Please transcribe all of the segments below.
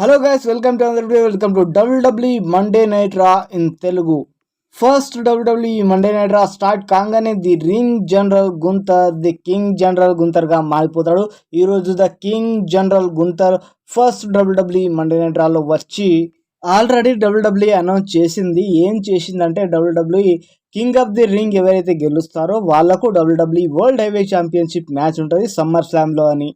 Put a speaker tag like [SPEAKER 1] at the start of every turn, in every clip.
[SPEAKER 1] Hello guys welcome to అందర్ welcome to WW Monday night Raw in Telugu first WW Monday night Raw start కాగానే the ring general Gunther the king general గుంతర్గా మారిపోతాడు. ఈరోజు the king general Gunther first WW Monday night రాలో వచ్చి already WW announce చేసింది. ఏం చేసిందంటే WW king of the ring ఎవరైతే గెలుస్తారో వాళ్ళకు WW world heavyweight championship match ఉంటుంది సమ్మర్ స్లామ్లో అని.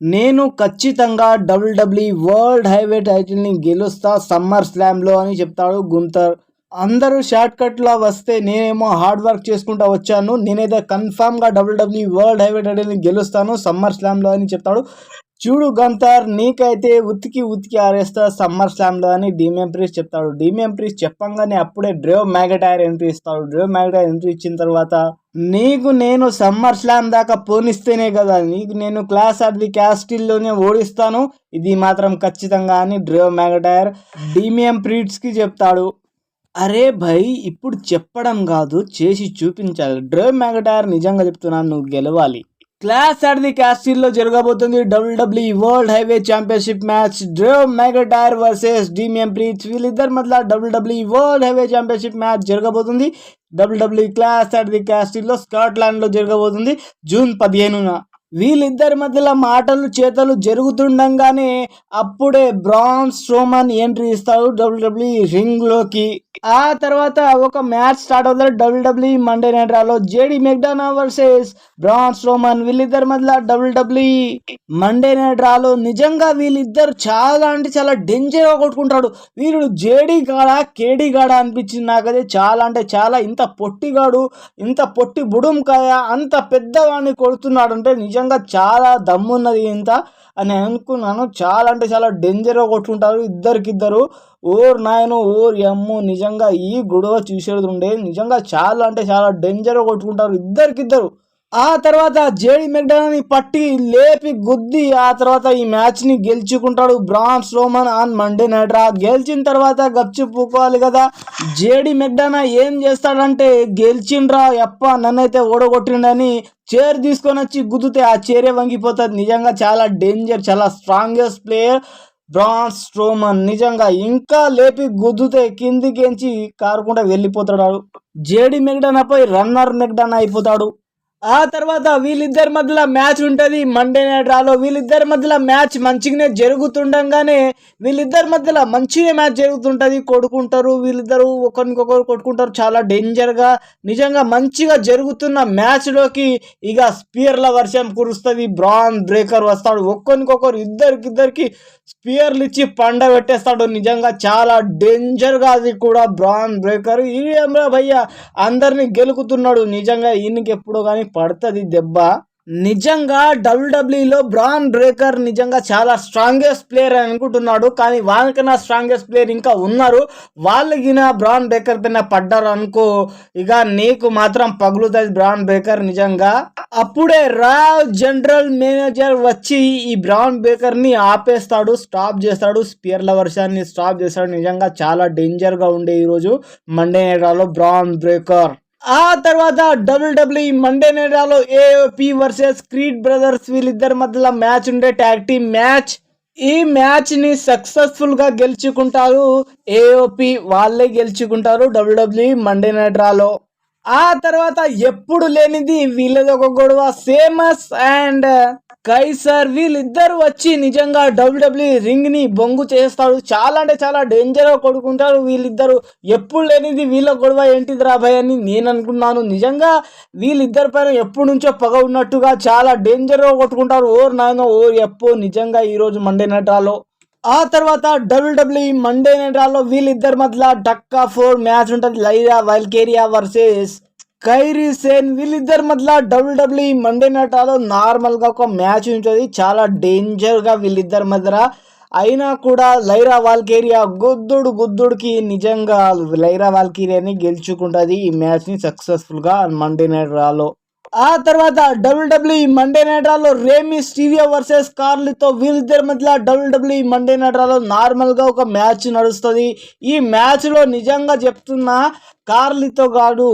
[SPEAKER 1] నేను ఖచ్చితంగా డబ్ల్యూడబ్ల్యూ వరల్డ్ హైవే టైటిల్ని గెలుస్తా సమ్మర్ స్లామ్లో అని చెప్తాడు గుంతర్. అందరూ షార్ట్ కట్లా వస్తే నేనేమో హార్డ్ వర్క్ చేసుకుంటా వచ్చాను. నేనైతే కన్ఫామ్గా డబ్ల్యూడబ్ల్యూ వరల్డ్ హైవే టైటిల్ని గెలుస్తాను సమ్మర్ స్లామ్లో అని చెప్తాడు చూడు గంతర్ నీకైతే ఉతికి ఉతికి ఆరేస్తా సమ్మర్ స్లామ్లో అని డీమియం ప్రీస్ చెప్తాడు. డీమియం ప్రీస్ చెప్పంగానే అప్పుడే డ్రేవ్ మ్యాగటైర్ ఎంట్రీ ఇస్తాడు. డ్రేవ్ మ్యాగటైర్ ఎంట్రీ ఇచ్చిన తర్వాత నీకు నేను సమ్మర్ స్లామ్ దాకా పోనిస్తేనే కదా నీకు నేను క్లాస్ ఆఫ్ ది క్యాస్టిల్లోనే ఓడిస్తాను. ఇది మాత్రం ఖచ్చితంగా అని డ్రేవ్ మ్యాగటైర్ డీమియం ప్రీట్స్కి చెప్తాడు. అరే భయ్ ఇప్పుడు చెప్పడం కాదు చేసి చూపించాలి. డ్రేవ్ మ్యాగటైర్ నిజంగా చెప్తున్నాను నువ్వు గెలవాలి. క్లాస్ ఆర్ ది క్యాస్టిల్లో జరగబోతుంది WW world heavyweight championship match. Drew McIntyre versus Damian Priest వీళ్ళిద్దరి మధ్య WW world heavyweight championship match జరగబోతుంది. డబ్ల్యూడబ్ల్యూ క్లాస్ ఆర్ ది క్యాస్టిల్లో స్కాట్లాండ్లో జరగబోతుంది జూన్ పదిహేనున. వీళ్ళిద్దరి మధ్యలో మాటలు చేతలు జరుగుతుండగానే అప్పుడే బ్రాన్ స్ట్రోమన్ ఎంట్రీ ఇస్తాడు డబ్ల్యూడబ్ల్యూ రింగ్లోకి. ఆ తర్వాత ఒక మ్యాచ్ స్టార్ట్ అవుతుంది WW Monday night రాలో JD McDonagh versus Braun Strowman వీళ్ళిద్దరి మధ్యలో డబ్ల్యూడబ్ల్యూ మండే నైట్ రాలో నిజంగా వీళ్ళిద్దరు చాలా అంటే చాలా డేంజర్గా కొట్టుకుంటాడు. వీరుడు జేడీ గాడ కేడీ గాడ అనిపించింది నాకైతే చాలా అంటే చాలా. ఇంత పొట్టిగాడు ఇంత పొట్టి బుడుంకాయ అంత పెద్దవాడిని కొడుతున్నాడు అంటే నిజంగా చాలా దమ్మున్నది ఇంత అని అనుకున్నాను. చాలా అంటే చాలా డేంజర్గా కొట్టుకుంటారు ఇద్దరికిద్దరు. ఓర్ నాయను ఓర్ ఎమ్ము నిజంగా ఈ గొడవ చూసేది ఉండే నిజంగా చాలా అంటే చాలా డేంజర్గా కొట్టుకుంటారు ఇద్దరికిద్దరు. ఆ తర్వాత జేడి మెక్డాని పట్టి లేపి గుద్ది ఆ తర్వాత ఈ మ్యాచ్ని గెలుచుకుంటాడు Braun Strowman on Monday night Raw. గెలిచిన తర్వాత గప్చి పూకోవాలి కదా. జేడి మెగ్డానా ఏం చేస్తాడంటే గెలిచిండ్రా ఎప్ప నన్నైతే ఓడగొట్టిండని చైర్ తీసుకొని వచ్చి గుద్దితే ఆ చైరే వంగిపోతుంది. నిజంగా చాలా డేంజర్ చాలా స్ట్రాంగెస్ట్ ప్లేయర్ బ్రాన్ స్ట్రోమన్ నిజంగా ఇంకా లేపి గుద్దుతే కిందికించి కారుకుండా వెళ్ళిపోతాడు జేడి మెక్డానాపై రన్నర్ మెగ్డన్ అయిపోతాడు ఆ తర్వాత వీళ్ళిద్దరి మధ్యలో మ్యాచ్ ఉంటుంది. మండే నైట్ రాలో వీళ్ళిద్దరి మధ్యలో మ్యాచ్ మంచిగానే జరుగుతుండగానే వీళ్ళిద్దరి మధ్యలో మంచిగా మ్యాచ్ జరుగుతుంటుంది. కొడుకుంటారు వీళ్ళిద్దరు ఒకరికొకరు కొట్టుకుంటారు. చాలా డేంజర్గా నిజంగా మంచిగా జరుగుతున్న మ్యాచ్లోకి ఇక స్పియర్ల వర్షం కురుస్తుంది. బ్రాన్ బ్రేకర్ వస్తాడు. ఒక్కరికొకరు ఇద్దరికిద్దరికి స్పియర్లు ఇచ్చి పండ పెట్టేస్తాడు. నిజంగా చాలా డేంజర్గా అది కూడా. బ్రాన్ బ్రేకర్ ఈ భయ్య అందరిని గెలుకుతున్నాడు. నిజంగా ఈయనకి ఎప్పుడో కానీ పడుతుంది దెబ్బ. నిజంగా డబ్ల్యూడబ్ల్యూలో బ్రాన్ బ్రేకర్ నిజంగా చాలా స్ట్రాంగెస్ట్ ప్లేయర్ అని అనుకుంటున్నాడు. కానీ వాళ్ళకన్నా స్ట్రాంగెస్ట్ ప్లేయర్ ఇంకా ఉన్నారు. వాళ్ళకి బ్రాన్ బ్రేకర్ పైన పడ్డారు అనుకో ఇక నీకు మాత్రం పగులుతుంది బ్రాన్ బ్రేకర్ నిజంగా. అప్పుడే రా జనరల్ మేనేజర్ వచ్చి ఈ బ్రాన్ బ్రేకర్ని ఆపేస్తాడు స్టాప్ చేస్తాడు. స్పియర్ల వర్షాన్ని స్టాప్ చేస్తాడు. నిజంగా చాలా డేంజర్గా ఉండే ఈరోజు మండే నైట్ బ్రాన్ బ్రేకర్. ఆ తర్వాత డబ్ల్యూడబ్ల్యూ మండే నైరాలో ఏఓపి వర్సెస్ క్రీడ్ బ్రదర్స్ వీళ్ళిద్దరి మధ్యలో మ్యాచ్ ఉండే ట్యాగ్ టీమ్ మ్యాచ్. ఈ మ్యాచ్ని సక్సెస్ఫుల్గా గెలుచుకుంటారు ఏఓపి వాళ్ళే గెలుచుకుంటారు డబ్ల్యూడబ్ల్యూ మండే నైట్ ఆ తర్వాత ఎప్పుడు లేనిది వీళ్ళది ఒక గొడవ ఫేమస్ అండ్ కైసర్ వీళ్ళిద్దరు వచ్చి నిజంగా డబ్ల్యూడబ్ల్యూ రింగ్ని బొంగు చేస్తాడు. చాలా అంటే చాలా డేంజర్గా కొడుకుంటారు. వీళ్ళిద్దరు ఎప్పుడు లేనిది వీళ్ళ గొడవ ఏంటిది రాబాయ్ అని నేను అనుకున్నాను. నిజంగా వీళ్ళిద్దరి పైన ఎప్పటి నుంచో పగ ఉన్నట్టుగా చాలా డేంజర్గా కొట్టుకుంటారు. ఓర్ నాయన ఓర్ ఎప్పు నిజంగా ఈ రోజు మండే నటాలో ఆ తర్వాత డబ్ల్యూడబ్ల్యూ మండే నైట్రాలో వీళ్ళిద్దరి మధ్యలో డక్కా ఫోర్ మ్యాచ్ ఉంటుంది. Lyra Valkyria versus Kairi Sane వీళ్ళిద్దరి మధ్యలో డబ్ల్యూడబ్ల్యూ మండే నటాలో నార్మల్గా ఒక మ్యాచ్ ఉంటుంది. చాలా డేంజర్గా వీళ్ళిద్దరి మధ్య అయినా కూడా లైరా వాల్కేరియా గుద్దుడు గుద్దుడికి నిజంగా లైరా వాల్కేరియాని గెలుచుకుంటుంది ఈ మ్యాచ్ని సక్సెస్ఫుల్గా మండే నైట్ రాలో ఆ తర్వాత డబ్ల్యూడబ్ల్యూ మండే నైట్రాలో రేమి స్టీవియో వర్సెస్ కార్లీతో వీళ్ళిద్దరి మధ్య డబ్ల్యూడబ్ల్యూ మండే నైట్రాలో నార్మల్గా ఒక మ్యాచ్ నడుస్తుంది. ఈ మ్యాచ్లో నిజంగా చెప్తున్నా కార్లీతో గాడు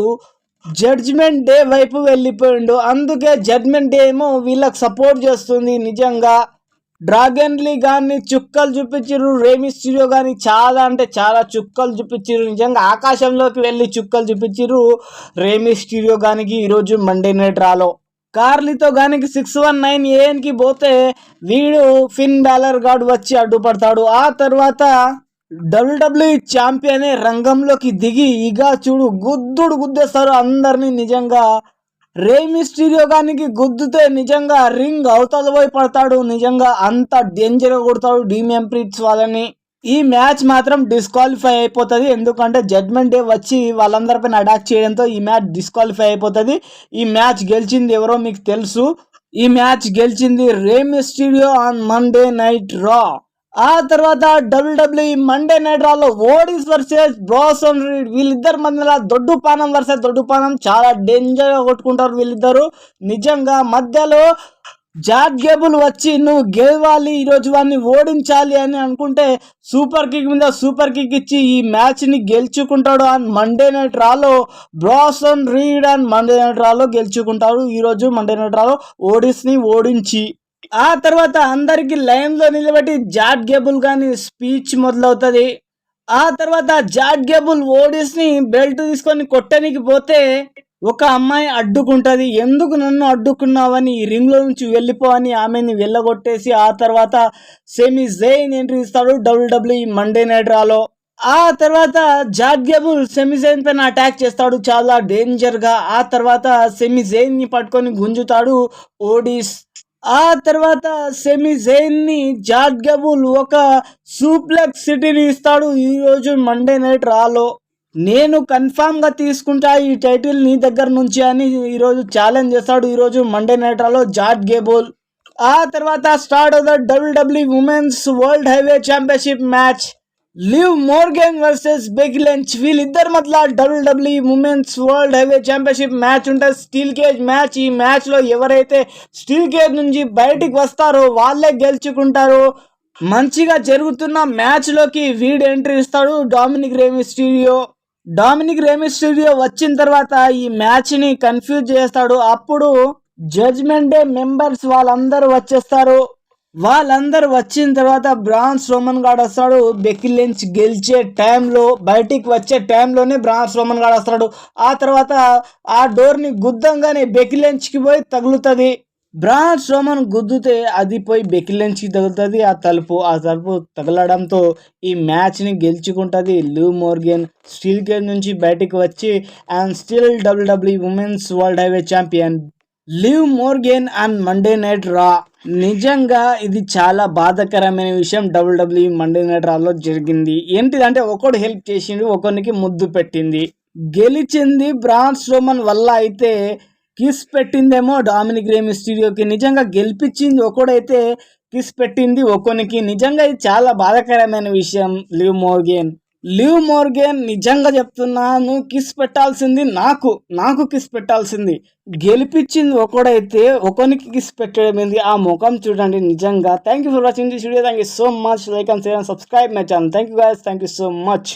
[SPEAKER 1] జడ్జ్మెంట్ డే వైపు వెళ్ళిపోయిండు. అందుకే జడ్జ్మెంట్ డే ఏమో వీళ్ళకి సపోర్ట్ చేస్తుంది నిజంగా. డ్రాగన్ లీ కానీ చుక్కలు చూపించారు రేమి స్టూడియో కానీ చాలా అంటే చాలా చుక్కలు చూపించారు నిజంగా. ఆకాశంలోకి వెళ్ళి చుక్కలు చూపించారు రేమి స్టూడియో కానీ ఈరోజు మండే నైట్ రాలో కార్లీతో కానీ సిక్స్ వన్ నైన్ ఏఎన్కి పోతే వీడు ఫిన్ బ్యాలర్ గార్డ్ వచ్చి అడ్డుపడతాడు. ఆ తర్వాత డబ్ల్యూడబ్ల్యూఈ ఛాంపియన్ రంగంలోకి దిగి ఇక చూడు గుద్దుడు గుద్దేస్తారు అందరినీ నిజంగా. రే మిస్టీరియో గానికి గుద్దుతే నిజంగా రింగ్ అవతల పోయి పడతాడు నిజంగా అంత డేంజర్గా కొడతాడు డీమియం ప్రీట్స్ వాళ్ళని. ఈ మ్యాచ్ మాత్రం డిస్క్వాలిఫై అయిపోతుంది ఎందుకంటే జడ్మెంట్ డే వచ్చి వాళ్ళందరిపైన అటాక్ చేయడంతో ఈ మ్యాచ్ డిస్క్వాలిఫై అయిపోతుంది. ఈ మ్యాచ్ గెలిచింది ఎవరో మీకు తెలుసు. ఈ మ్యాచ్ గెలిచింది Rey Mysterio on Monday Night Raw ఆ తర్వాత డబ్ల్యూడబ్ల్యూఈ మండే నైట్ రాలో ఓడిస్ వర్సెస్ బ్రాసన్ రీడ్ వీళ్ళిద్దరి మధ్యలో దొడ్డు పానం వర్సెస్ దొడ్డు పానం చాలా డేంజర్గా కొట్టుకుంటారు వీళ్ళిద్దరు. నిజంగా మధ్యలో జాట్ గేబుల్ వచ్చి నువ్వు గెలవాలి ఈరోజు వాడిని ఓడించాలి అని అనుకుంటే సూపర్ కిక్ మీద సూపర్ కిక్ ఇచ్చి ఈ మ్యాచ్ని గెలుచుకుంటాడు and Monday night రాలో Bronson Reed and Monday night రాలో గెలుచుకుంటాడు. ఈరోజు మండే నైట్ రాలో ఓడిస్ని ఓడించి ఆ తర్వాత అందరికి లైన్లో నిలబెట్టి జాట్ గేబుల్ కానీ స్పీచ్ మొదలవుతుంది. ఆ తర్వాత జాట్ గేబుల్ ఓడిస్ని బెల్ట్ తీసుకొని కొట్టనికి పోతే ఒక అమ్మాయి అడ్డుకుంటుంది. ఎందుకు నన్ను అడ్డుకున్నావని ఈ రింగ్లో నుంచి వెళ్ళిపోవని ఆమెని వెళ్ళగొట్టేసి ఆ తర్వాత సెమీ జైన్ ఎంట్రీ ఇస్తాడు డబ్ల్యూడబ్ల్యూఈ మండే నైట్ రాలో. ఆ తర్వాత జాట్ గేబుల్ సెమీ జైన్ పైన అటాక్ చేస్తాడు. చాలా డేంజర్గా ఆ తర్వాత సెమీ జైన్ని పట్టుకొని గుంజుతాడు. ఓడిస్ ఆ తర్వాత సెమీ జైన్ని జాట్ గబుల్ ఒక సూప్లెక్స్ సిటీని ఇస్తాడు. ఈరోజు మండే నైట్ రాలో. నేను కన్ఫామ్గా తీసుకుంటా ఈ టైటిల్ నీ దగ్గర నుంచి అని ఈరోజు ఛాలెంజ్ చేస్తాడు. ఈరోజు మండే నైట్ రాలో జాట్ గేబుల్ ఆ తర్వాత స్టార్ట్ అవుతుంది W W women's world highway championship match. Liv Morgan versus Becky Lynch వీళ్ళిద్దరి మధ్య W W women's world highway championship match ఉంటుంది. స్టీల్ కేజ్ మ్యాచ్ ఈ మ్యాచ్లో ఎవరైతే స్టీల్ కేజ్ నుంచి బయటికి వస్తారో వాళ్ళే గెలుచుకుంటారు. మంచిగా జరుగుతున్న మ్యాచ్లోకి వీడు ఎంట్రీ ఇస్తాడు. Dominik Rey Mysterio Dominik Rey Mysterio వచ్చిన తర్వాత ఈ మ్యాచ్ని కన్ఫ్యూజ్ చేస్తాడు. అప్పుడు జడ్జ్మెంట్ డే మెంబర్స్ వాళ్ళందరూ వచ్చేస్తారు. వాళ్ళందరూ వచ్చిన తర్వాత బ్రాన్స్ రోమన్ గాడ్ వస్తాడు బెకిలెన్స్ గెలిచే టైంలో బయటికి వచ్చే టైంలోనే బ్రాన్స్ రోమన్ గాడ్ వస్తాడు. ఆ తర్వాత ఆ డోర్ని గుద్దంగానే బెకిలెంచ్కి పోయి తగులుతుంది. బ్రాన్స్ రోమన్ గుద్దుతే అది పోయి బెకిలెంచ్కి తగులుతుంది. ఆ తలుపు ఆ తలుపు తగలడంతో ఈ మ్యాచ్ని గెలుచుకుంటుంది లూ మోర్గన్. స్టీల్ కేర్ నుంచి బయటికి వచ్చి and still WW women's world heavyweight champion Liv Morgan and Monday night Raw. నిజంగా ఇది చాలా బాధాకరమైన విషయం. డబ్ల్యూడబ్ల్యూ మండే నైట్ రాలో జరిగింది. ఏంటిదంటే ఒకడు హెల్ప్ చేసిండు ఒకరికి ముద్దు పెట్టింది. గెలిచింది బ్రాన్స్ రోమన్ వల్ల అయితే కిస్ పెట్టిందేమో డామినిక్ రేమి స్టూడియోకి. నిజంగా గెలిపించింది ఒకడైతే కిస్ పెట్టింది ఒకనికి. నిజంగా ఇది చాలా బాధాకరమైన విషయం లివ్ మోర్గెన్. లివ్ మోర్గెన్ నిజంగా చెప్తున్నాను కిస్ పెట్టాల్సింది నాకు నాకు కిస్ పెట్టాల్సింది. గెలిపించింది ఒకడైతే ఒకనికి కిస్ పెట్టడం ఆ ముఖం చూడండి నిజంగా. Thank you for watching this video thank you so much like and share and subscribe my channel thank you guys thank you so much